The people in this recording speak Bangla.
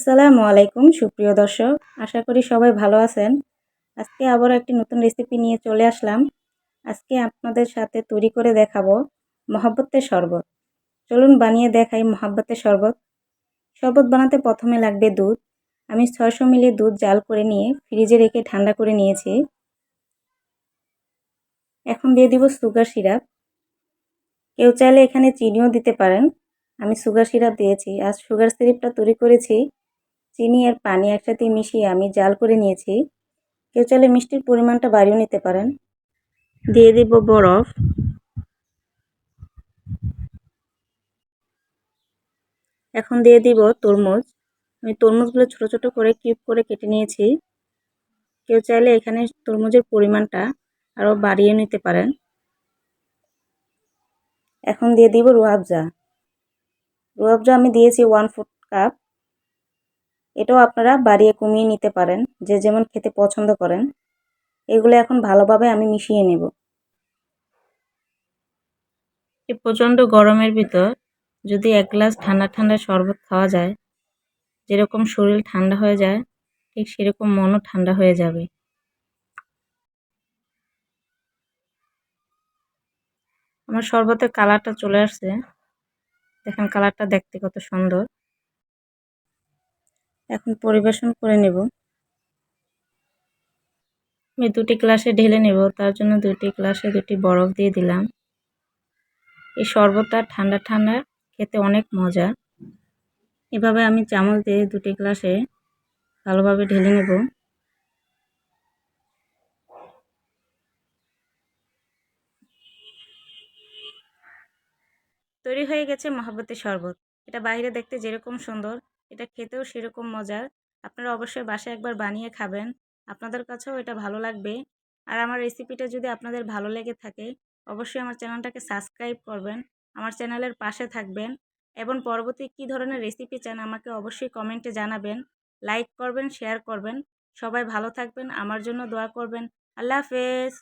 আসসালামু আলাইকুম, সুপ্রিয় দর্শক। আশা করি সবাই ভালো আছেন। আজকে আবার একটি নতুন রেসিপি নিয়ে চলে আসলাম। আজকে আপনাদের সাথে তৈরি করে দেখাবো মহাব্বতের শরবত। চলুন বানিয়ে দেখাই মহাব্বতের শরবত। শরবত বানাতে প্রথমে লাগবে দুধ। আমি ছয়শো মিলি দুধ জাল করে নিয়ে ফ্রিজে রেখে ঠান্ডা করে নিয়েছি। এখন দিয়ে দিব সুগার সিরাপ। কেউ চাইলে এখানে চিনিও দিতে পারেন। আমি সুগার সিরাপ দিয়েছি। আর সুগার সিরাপটা তৈরি করেছি চিনি আর পানি একসাথে মিশিয়ে আমি জাল করে নিয়েছি। কেউ চাইলে মিষ্টির পরিমাণটা বাড়িয়ে নিতে পারেন। দিয়ে দিব বরফ। এখন দিয়ে দিব তরমুজ। আমি তরমুজগুলো ছোট ছোট করে কিউব করে কেটে নিয়েছি। কেউ চাইলে এখানে তরমুজের পরিমাণটা আরও বাড়িয়ে নিতে পারেন। এখন দিয়ে দিব রুয়াবজা। রুয়াবজা আমি দিয়েছি ওয়ান ফুট কাপ এটাও আপনারা বাড়িয়ে কমিয়ে নিতে পারেন, যে যেমন খেতে পছন্দ করেন। এগুলো এখন ভালোভাবে আমি মিশিয়ে নেব। এ প্রচণ্ড গরমের ভিতর যদি এক গ্লাস ঠান্ডা ঠান্ডা শরবত খাওয়া যায়, যেরকম শরীর ঠান্ডা হয়ে যায়, ঠিক সেরকম মনও ঠান্ডা হয়ে যাবে। আমার শরবতের কালারটা চলে আসছে। দেখেন কালারটা দেখতে কত সুন্দর। এখন পরিবেশন করে নেব। আমি দুটি গ্লাসে ঢেলে নেব, তার জন্য দুটি গ্লাসে দুটি বরফ দিয়ে দিলাম। এই শরবতটা ঠান্ডা ঠান্ডা, খেতে অনেক মজা। এভাবে আমি চামচ দিয়ে দুটি গ্লাসে ভালোভাবে ঢেলে নেব। তৈরি হয়ে গেছে মহাব্বতের শরবত। এটা বাইরে দেখতে যেরকম সুন্দর এটা খেতেও সেরকম মজার। আপনারা অবশ্যই বাসায় একবার বানিয়ে খাবেন। আপনাদের কাছেও এটা ভালো লাগবে। আর আমার রেসিপিটা যদি আপনাদের ভালো লেগে থাকে, অবশ্যই আমার চ্যানেলটাকে সাবস্ক্রাইব করবেন, আমার চ্যানেলের পাশে থাকবেন এবং পরবর্তী কী ধরনের রেসিপি চান আমাকে অবশ্যই কমেন্টে জানাবেন, লাইক করবেন, শেয়ার করবেন। সবাই ভালো থাকবেন, আমার জন্য দোয়া করবেন। আল্লাহ হাফেজ।